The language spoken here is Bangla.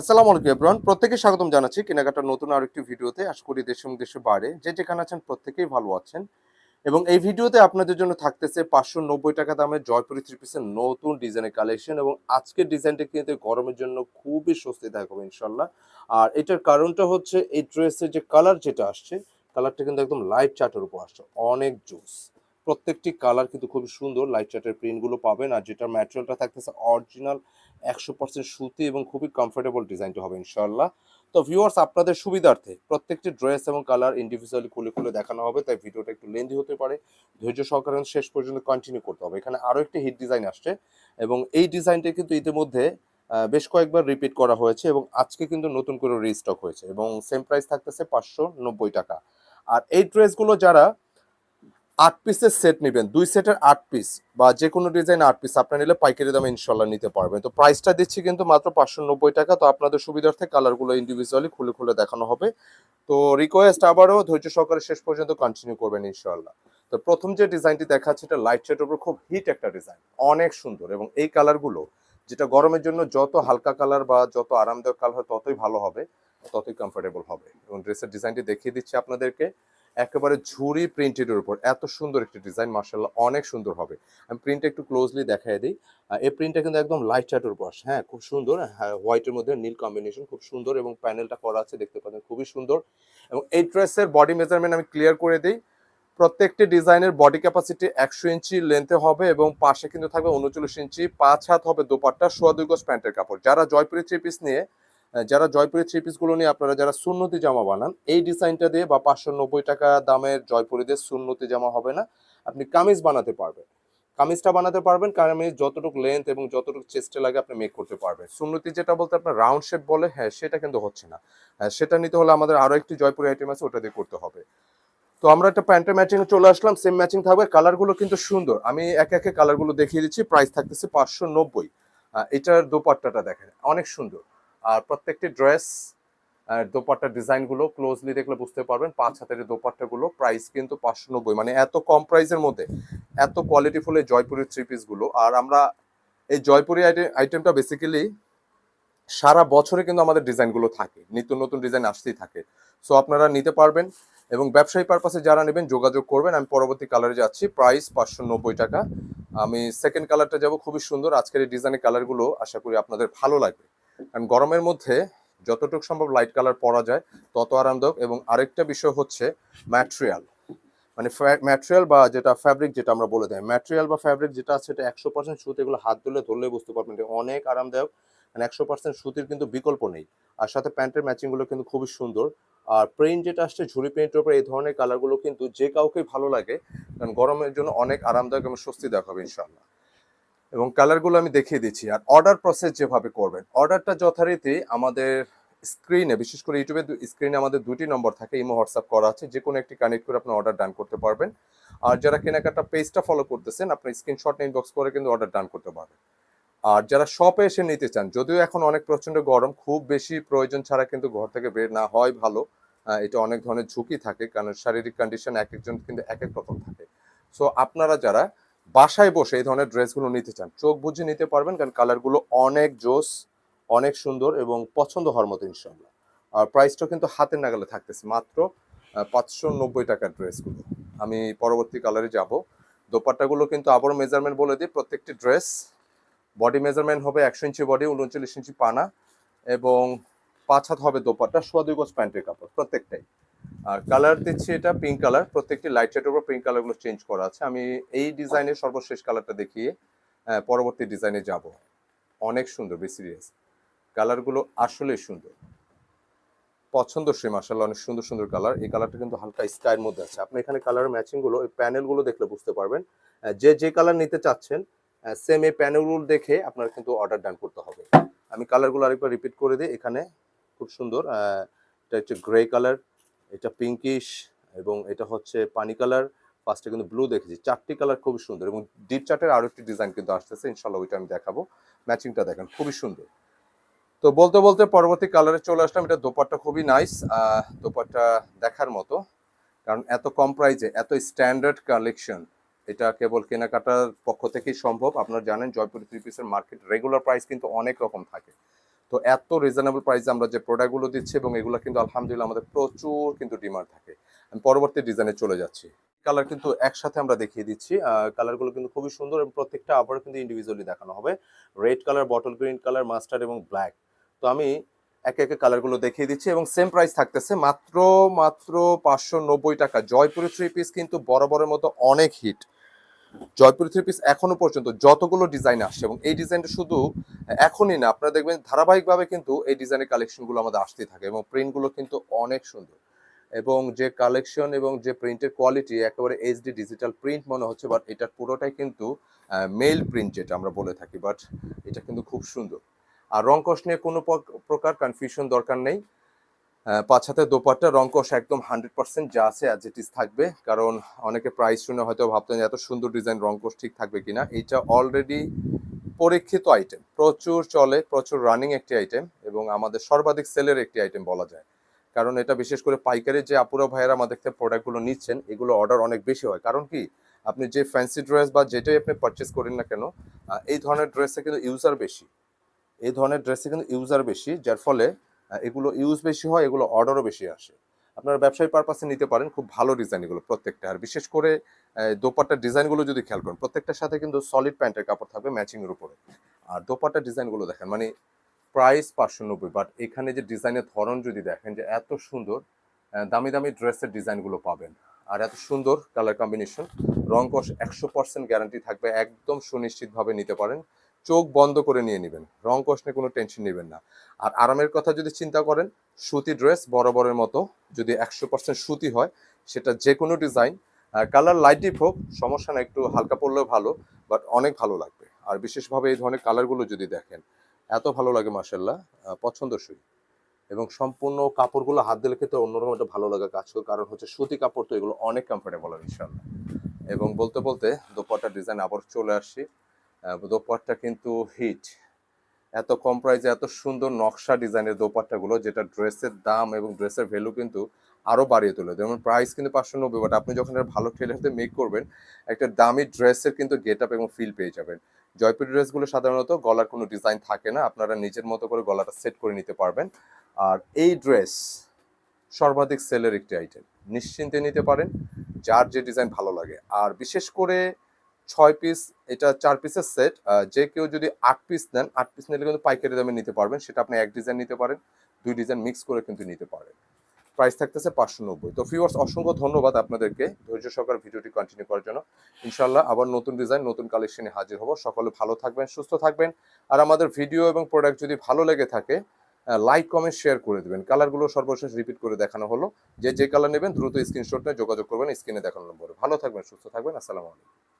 আসসালামু আলাইকুম এব্রন প্রত্যেকে স্বাগতম জানাচ্ছি কেনাকাটার নতুন আরেকটি ভিডিওতে। আশা করি দেশ এবং দেশের বাইরে যে যেখানে আছেন প্রত্যেকেই ভালো আছেন। এবং এই ভিডিওতে আপনাদের জন্য থাকতেছে পাঁচশো নব্বই টাকা দামের জয়পুরি থ্রি পিসের নতুন ডিজাইনের কালেকশন এবং আজকের ডিজাইনটা কিন্তু গরমের জন্য খুবই স্বস্তিদায়ক হবে ইনশাল্লাহ আর এটার কারণটা হচ্ছে এই ড্রেসের যে কালার যেটা আসছে কালারটা কিন্তু একদম লাইট চার্টের উপর আসছে। অনেক জোস প্রত্যেকটি কালার কিন্তু খুবই সুন্দর লাইট চার্টের প্রিন্টগুলো পাবেন আর যেটার ম্যাটেরিয়ালটা থাকতেছে অরিজিনাল একশো পার্সেন্ট সুতি এবং খুবই কমফোর্টেবল ডিজাইনটা হবে ইনশাল্লাহ তো ভিউয়ার্স আপনাদের সুবিধার্থে প্রত্যেকটি ড্রেস এবং কালার ইন্ডিভিজুয়ালি খুলে খুলে দেখানো হবে, তাই ভিডিওটা একটু লেন্দি হতে পারে। ধৈর্য সহকারে শেষ পর্যন্ত কন্টিনিউ করতে হবে। এখানে আরও একটি হিট ডিজাইন আসছে এবং এই ডিজাইনটা কিন্তু ইতিমধ্যে বেশ কয়েকবার রিপিট করা হয়েছে এবং আজকে কিন্তু নতুন করে রিস্টক হয়েছে এবং সেম প্রাইস থাকতেছে পাঁচশো নব্বই টাকা। আর এই ড্রেসগুলো যারা আট পিসের সেট নেবেন। দুই সেটের আট পিস বা যে কোনো ডিজাইন আট পিস আপনার নিলে পাইকারি দামে ইনশাল্লাহ নিতে পারবেন। তো প্রাইসটা দিচ্ছি কিন্তু মাত্র পাঁচশো নব্বই টাকা। তো আপনাদের সুবিধার্থে কালারগুলো ইন্ডিভিজুয়ালি খুলে খুলে দেখানো হবে। তো রিকোয়েস্ট আবারও ধৈর্য সহকারে শেষ পর্যন্ত কন্টিনিউ করবেন ইনশাল্লাহ তো প্রথম যে ডিজাইনটি দেখাচ্ছে, এটা লাইট শেটের উপর খুব হিট একটা ডিজাইন অনেক সুন্দর এবং এই কালারগুলো যেটা গরমের জন্য যত হালকা কালার বা যত আরামদায়ক কালার ততই ভালো হবে, ততই কমফোর্টেবল হবে। এবং ড্রেসের ডিজাইনটি দেখিয়ে দিচ্ছি আপনাদেরকে। একেবারে ঝুরি প্রিন্টেডের উপর। এত সুন্দর একটি ডিজাইন মার্শাল্লাহ অনেক সুন্দর হবে। আমি প্রিন্টটা একটু ক্লোজলি দেখাই দিই। এই প্রিন্টটা কিন্তু একদম লাইট চার্টের উপর হ্যাঁ খুব সুন্দর। হ্যাঁ হোয়াইটের মধ্যে নীল কম্বিনেশন খুব সুন্দর এবং প্যানেলটা করা আছে, দেখতে পাচ্ছেন, খুবই সুন্দর। এবং এই ড্রেসের বডি মেজারমেন্ট আমি ক্লিয়ার করে দিই। প্রত্যেকটি ডিজাইনের বডি ক্যাপাসিটি একশো ইঞ্চি লেন্থে হবে এবং পাশে কিন্তু থাকবে উনচল্লিশ ইঞ্চি। পাঁচ হাত হবে দোপাট্টা, সোয়া দুই গজ প্যান্টের কাপড়। যারা জয়পুরের থ্রি পিস নিয়ে যারা জয়পুরি থ্রি পিসগুলো নিয়ে আপনারা যারা সুন্নতি জামা বানান এই ডিজাইনটা দিয়ে বা পাঁচশো নব্বই টাকা দামের জয়পুরিদের সুন্নতি জামা হবে না। আপনি কামিজ বানাতে পারবেন। কামিজটা বানাতে পারবেন কামিজ যতটুকু লেন্থ এবং যতটুকু চেস্টে লাগে আপনি মেক করতে পারবেন। সুন্নতি যেটা বলতে আপনার রাউন্ড শেপ বলে হ্যাঁ সেটা কিন্তু হচ্ছে না। হ্যাঁ, সেটা নিতে হলে আমাদের আরও একটি জয়পুরি আইটেম আছে ওটা দিয়ে করতে হবে। তো আমরা একটা প্যান্টের ম্যাচিং চলে আসলাম সেম ম্যাচিং থাকবে। কালারগুলো কিন্তু সুন্দর। আমি একে একে কালারগুলো দেখিয়ে দিচ্ছি প্রাইস থাকতেছে পাঁচশো নব্বই। এটার দোপাট্টাটা দেখেন অনেক সুন্দর। আর প্রত্যেকটি ড্রেস দোপাট্টার ডিজাইনগুলো ক্লোজলি দেখলে বুঝতে পারবেন। পাঁচ হাতের দোপাট্টাগুলো প্রাইস কিন্তু পাঁচশো নব্বই। মানে এত কম প্রাইসের মধ্যে এত কোয়ালিটিফুল এই জয়পুরের থ্রি পিসগুলো আর আমরা এই জয়পুরি আইটেমটা বেসিক্যালি সারা বছরে কিন্তু আমাদের ডিজাইনগুলো থাকে। নিত্য নতুন ডিজাইন আসতেই থাকে। সো আপনারা নিতে পারবেন এবং ব্যবসায়ী পারপাসে যারা নেবেন যোগাযোগ করবেন। আমি পরবর্তী কালারে যাচ্ছি। প্রাইস পাঁচশো নব্বই টাকা। আমি সেকেন্ড কালারটা যাব। খুবই সুন্দর। আজকের এই ডিজাইনের কালারগুলো আশা করি আপনাদের ভালো লাগবে। কারণ গরমের মধ্যে যতটুকু সম্ভব লাইট কালার পরা যায়, তত আরামদায়ক। এবং আরেকটা বিষয় হচ্ছে ম্যাটেরিয়াল মানে ম্যাটেরিয়াল বা যেটা ফ্যাব্রিক যেটা আমরা বলে দেয় ম্যাটেরিয়াল বা ফ্যাব্রিক যেটা আছে, এটা একশো পার্সেন্ট সুতি এগুলো হাত ধরলে ধরলে বুঝতে পারবেন অনেক আরামদায়ক। মানে একশো পার্সেন্ট সুতির কিন্তু বিকল্প নেই। আর সাথে প্যান্টের ম্যাচিংগুলো কিন্তু খুবই সুন্দর। আর প্রিন্ট যেটা আসছে, ঝুড়ি প্রিন্টের উপর এই ধরনের কালারগুলো কিন্তু যে কাউকেই ভালো লাগে, কারণ গরমের জন্য অনেক আরামদায়ক এবং স্বস্তিদায়ক হবে ইনশাল্লাহ এবং কালারগুলো আমি দেখিয়ে দিচ্ছি। আর অর্ডার প্রসেস যেভাবে করবেন, অর্ডারটা যথারীতি আমাদের স্ক্রিনে বিশেষ করে ইউটিউবে স্ক্রিনে আমাদের দুটি নম্বর থাকে, ইমো, হোয়াটসঅ্যাপ করা আছে যে কোনো একটি কানেক্ট করে আপনি অর্ডার ডান করতে পারবেন। আর যারা কেনাকাটা পেজটা ফলো করতেছেন, আপনি স্ক্রিনশট ইনবক্স করে কিন্তু অর্ডার ডান করতে পারবেন। আর যারা শপে এসে নিতে চান, যদিও এখন অনেক প্রচণ্ড গরম, খুব বেশি প্রয়োজন ছাড়া কিন্তু ঘর থেকে বের না হয় ভালো। এটা অনেক ধরনের ঝুঁকি থাকে, কারণ শারীরিক কন্ডিশন এক একজন কিন্তু এক এক রকম থাকে। সো আপনারা যারা বাসায় বসে এই ধরনের ড্রেসগুলো নিতে চান, চোখ বুঝে নিতে পারবেন কারণ কালারগুলো অনেক জোস, অনেক সুন্দর এবং পছন্দ হওয়ার মতো ইনশাল্লাহ আর প্রাইসটা কিন্তু হাতের নাগালে থাকতেছে, মাত্র পাঁচশো নব্বই টাকার ড্রেসগুলো। আমি পরবর্তী কালারে যাব। দোপাট্টাগুলো কিন্তু আবার মেজারমেন্ট বলে দিই, প্রত্যেকটি ড্রেস বডি মেজারমেন্ট হবে একশো ইঞ্চি বডি উনচল্লিশ ইঞ্চি পানা এবং পাঁচ হাত হবে দোপাট্টা, সোয়া দুই গজ প্যান্টের কাপড়, প্রত্যেকটাই। আর কালার দিচ্ছি এটা পিঙ্ক কালার প্রত্যেকটি লাইট শেডের উপর পিঙ্ক কালারগুলো চেঞ্জ করা আছে। আমি এই ডিজাইনের সর্বশেষ কালারটা দেখিয়ে পরবর্তী ডিজাইনে যাব। অনেক সুন্দর সিরিয়াস কালারগুলো আসলেই সুন্দর। পছন্দ পছন্দসই মার্শাল্লাহ অনেক সুন্দর সুন্দর কালার এই কালারটা কিন্তু হালকা স্কাইয়ের মধ্যে আছে। আপনি এখানে কালার ম্যাচিংগুলো, এই প্যানেলগুলো দেখলে বুঝতে পারবেন। যে যে কালার নিতে চাচ্ছেন সেম এই প্যানেলগুলো দেখে আপনার কিন্তু অর্ডার ডান করতে হবে। আমি কালারগুলো আরেকবার রিপিট করে দিই। এখানে খুব সুন্দর এটা হচ্ছে গ্রে কালার এটা পিঙ্কিশ এবং এটা হচ্ছে পানি কালার ফার্স্টে কিন্তু ব্লু দেখেছি। চারটি কালার খুবই সুন্দর এবং ডিপ চার্টের আরও একটি ডিজাইন কিন্তু আসতেছে ইনশাল্লাহ ওইটা আমি দেখাবো। ম্যাচিংটা দেখেন, খুবই সুন্দর। তো বলতে বলতে পরবর্তী কালারে চলে আসলাম। এটা দোপাট্টা খুবই নাইস দোপাট্টা দেখার মতো। কারণ এত কম প্রাইজে এত স্ট্যান্ডার্ড কালেকশন এটা কেবল কেনাকাটার পক্ষ থেকেই সম্ভব। আপনারা জানেন, জয়পুর থ্রি পিসের মার্কেট রেগুলার প্রাইস কিন্তু অনেক রকম থাকে। তো এত রিজনেবল প্রাইসে আমরা যে প্রোডাক্টগুলো দিচ্ছি এবং এগুলো কিন্তু আলহামদুলিল্লাহ আমাদের প্রচুর কিন্তু ডিমান্ড থাকে। আমি পরবর্তী ডিজাইনে চলে যাচ্ছি। কালার কিন্তু একসাথে আমরা দেখিয়ে দিচ্ছি। কালারগুলো কিন্তু খুবই সুন্দর এবং প্রত্যেকটা আবার কিন্তু ইন্ডিভিজুয়ালি দেখানো হবে। Red colour bottle green colour mustard এবং ব্ল্যাক তো আমি একে একে কালারগুলো দেখিয়ে দিচ্ছি এবং সেম প্রাইস থাকতেছে মাত্র মাত্র পাঁচশো নব্বই টাকা। জয়পুরি থ্রি পিস কিন্তু বরাবরের মতো অনেক হিট জয়পুরি থ্রি পিস এখনও পর্যন্ত যতগুলো ডিজাইন আসছে এবং এই ডিজাইনটা শুধু এখনই না, আপনারা দেখবেন ধারাবাহিকভাবে কিন্তু এই ডিজাইনের কালেকশনগুলো আমাদের আসতেই থাকে এবং প্রিন্টগুলো কিন্তু অনেক সুন্দর। এবং যে কালেকশন এবং যে প্রিন্টের কোয়ালিটি একেবারে এইচডি ডিজিটাল প্রিন্ট মনে হচ্ছে বাট এটার পুরোটাই কিন্তু মেল প্রিন্ট যেটা আমরা বলে থাকি বাট এটা কিন্তু খুব সুন্দর। আর রংকশ নিয়ে কোনো প্রকার কনফিউশন দরকার নেই। পাঁচ হাতের দোপাট্টা রংকশ একদম হান্ড্রেড পার্সেন্ট যা আছে অ্যাজ ইট থাকবে। কারণ অনেকে প্রাইস শুনে হয়তো ভাবতেন এত সুন্দর ডিজাইন রংকশ ঠিক থাকবে কিনা। এইটা অলরেডি পরীক্ষিত আইটেম প্রচুর চলে, প্রচুর রানিং একটি আইটেম এবং আমাদের সর্বাধিক সেলের একটি আইটেম বলা যায়। কারণ এটা বিশেষ করে পাইকারি যে আপুরা ভাইয়েরা আমাদের থেকে প্রোডাক্টগুলো নিচ্ছেন, এগুলো অর্ডার অনেক বেশি হয়। কারণ কি? আপনি যে ফ্যান্সি ড্রেস বা যেটাই আপনি পারচেস করেন না কেন এই ধরনের ড্রেসে কিন্তু ইউজার বেশি। এই ধরনের ড্রেসে কিন্তু ইউজার বেশি, যার ফলে এগুলো ইউজ বেশি হয়, এগুলো অর্ডারও বেশি আসে। আপনারা ব্যবসায়ী পারপাসে নিতে পারেন, খুব ভালো ডিজাইন এগুলো প্রত্যেকটা। আর বিশেষ করে দোপাট্টার ডিজাইনগুলো যদি খেয়াল করেন, প্রত্যেকটার সাথে কিন্তু সলিড প্যান্টের কাপড় থাকবে ম্যাচিং এর উপরে। আর দোপাট্টার ডিজাইনগুলো দেখেন মানে প্রাইস পাঁচশো নব্বই বাট এখানে যে ডিজাইনের ধরন যদি দেখেন যে এত সুন্দর দামি দামি ড্রেসের ডিজাইনগুলো পাবেন। আর এত সুন্দর কালার কম্বিনেশন রংকশ একশো পার্সেন্ট গ্যারান্টি থাকবে, একদম সুনিশ্চিতভাবে নিতে পারেন। চোখ বন্ধ করে নিয়ে নেবেন। রংকশ নিয়ে কোনো টেনশন নেবেন না। আর আরামের কথা যদি চিন্তা করেন সুতি ড্রেস বরাবরের মতো যদি একশো পার্সেন্ট সুতি হয় সেটা যে কোনো ডিজাইন কালার লাইট ডিপ হোক সমস্যা না একটু হালকা পড়লেও ভালো বাট অনেক ভালো লাগবে। আর বিশেষভাবে এই ধরনের কালারগুলো যদি দেখেন এত ভালো লাগে মার্শাল্লাহ পছন্দসই। এবং সম্পূর্ণ কাপড়গুলো হাত দিলে ক্ষেত্রে অন্যরকম একটা ভালো লাগা কাজ করে কারণ হচ্ছে সুতি কাপড় তো এগুলো অনেক কমফোর্টেবল ইনশাল্লাহ এবং বলতে বলতে দোপাট্টার ডিজাইন আবার চলে আহ, দোপাট্টা কিন্তু হিট। এত কম প্রাইসে এত সুন্দর নকশা ডিজাইনের দোপাট্টাগুলো, যেটা ড্রেসের দাম এবং ড্রেসের ভ্যালু কিন্তু আরও বাড়িয়ে তোলে। যেমন প্রাইস কিন্তু পাঁচশো নব্বই বাট আপনি যখন একটা ভালো টেলারতে মেক করবেন, একটা দামি ড্রেসের কিন্তু গেট আপ এবং ফিল পেয়ে যাবেন। জয়পুর ড্রেসগুলো সাধারণত গলার কোনো ডিজাইন থাকে না, আপনারা নিজের মতো করে গলাটা সেট করে নিতে পারবেন। আর এই ড্রেস সর্বাধিক সেলের একটি আইটেম নিশ্চিন্তে নিতে পারেন, যার যে ডিজাইন ভালো লাগে। আর বিশেষ করে ছয় পিস এটা চার পিসের সেট যে কেউ যদি আট পিস নেন, আট পিস নিলে কিন্তু পাইকারি দামে নিতে পারবেন। সেটা আপনি এক ডিজাইন নিতে পারেন, দুই ডিজাইন মিক্স করে কিন্তু নিতে পারেন। প্রাইস থাকতেছে পাঁচশো নব্বই। তো ফিওয়ার্স অসংখ্য ধন্যবাদ আপনাদেরকে। ধৈর্য সহকারে ভিডিওটি কন্টিনিউ করার জন্য। ইনশাল্লাহ আবার নতুন ডিজাইন নতুন কালেকশনে হাজির হব। সকলে ভালো থাকবেন, সুস্থ থাকবেন। আর আমাদের ভিডিও এবং প্রোডাক্ট যদি ভালো লেগে থাকে লাইক কমেন্ট শেয়ার করে দেবেন। কালারগুলো সর্বশেষ রিপিট করে দেখানো হলো। যে যে কালার নেবেন, দ্রুত স্ক্রিনশট নিয়ে যোগাযোগ করবেন স্ক্রিনে দেখানো নম্বরে। ভালো থাকবেন, সুস্থ থাকবেন। আসসালামু আলাইকুম।